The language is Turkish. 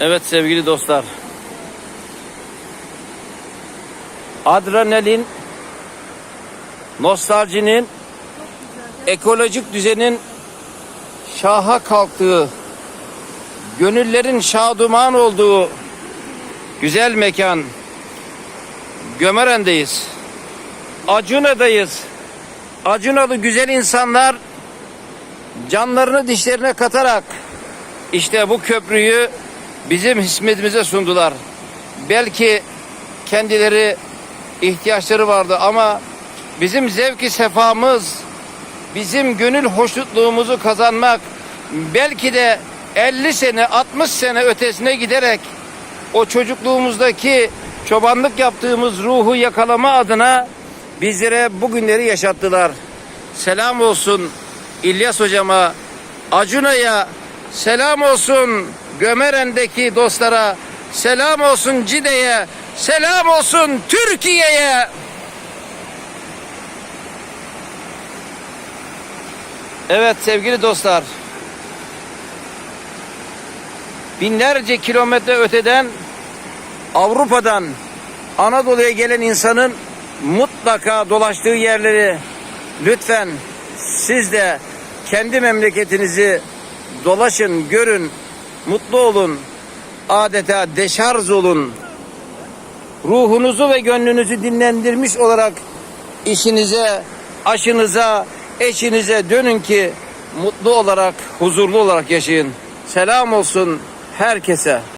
Evet sevgili dostlar. Adrenalin, nostaljinin, ekolojik düzenin şaha kalktığı, gönüllerin şaduman olduğu güzel mekan Gömeren'deyiz. Acuna'dayız. Acunalı güzel insanlar canlarını dişlerine katarak işte bu köprüyü bizim hizmetimize sundular. Belki kendileri ihtiyaçları vardı ama bizim zevki sefamız, bizim gönül hoşnutluğumuzu kazanmak belki de 50 sene 60 sene ötesine giderek o çocukluğumuzdaki çobanlık yaptığımız ruhu yakalama adına bizlere bugünleri yaşattılar. Selam olsun İlyas hocama, Acuna'ya, selam olsun Gömeren'deki dostlara, selam olsun Cide'ye, selam olsun Türkiye'ye. Evet sevgili dostlar. Binlerce kilometre öteden Avrupa'dan Anadolu'ya gelen insanın mutlaka dolaştığı yerleri lütfen siz de kendi memleketinizi dolaşın, görün, mutlu olun. Adeta deşarj olun. Ruhunuzu ve gönlünüzü dinlendirmiş olarak işinize, aşınıza, eşinize dönün ki mutlu olarak, huzurlu olarak yaşayın. Selam olsun herkese.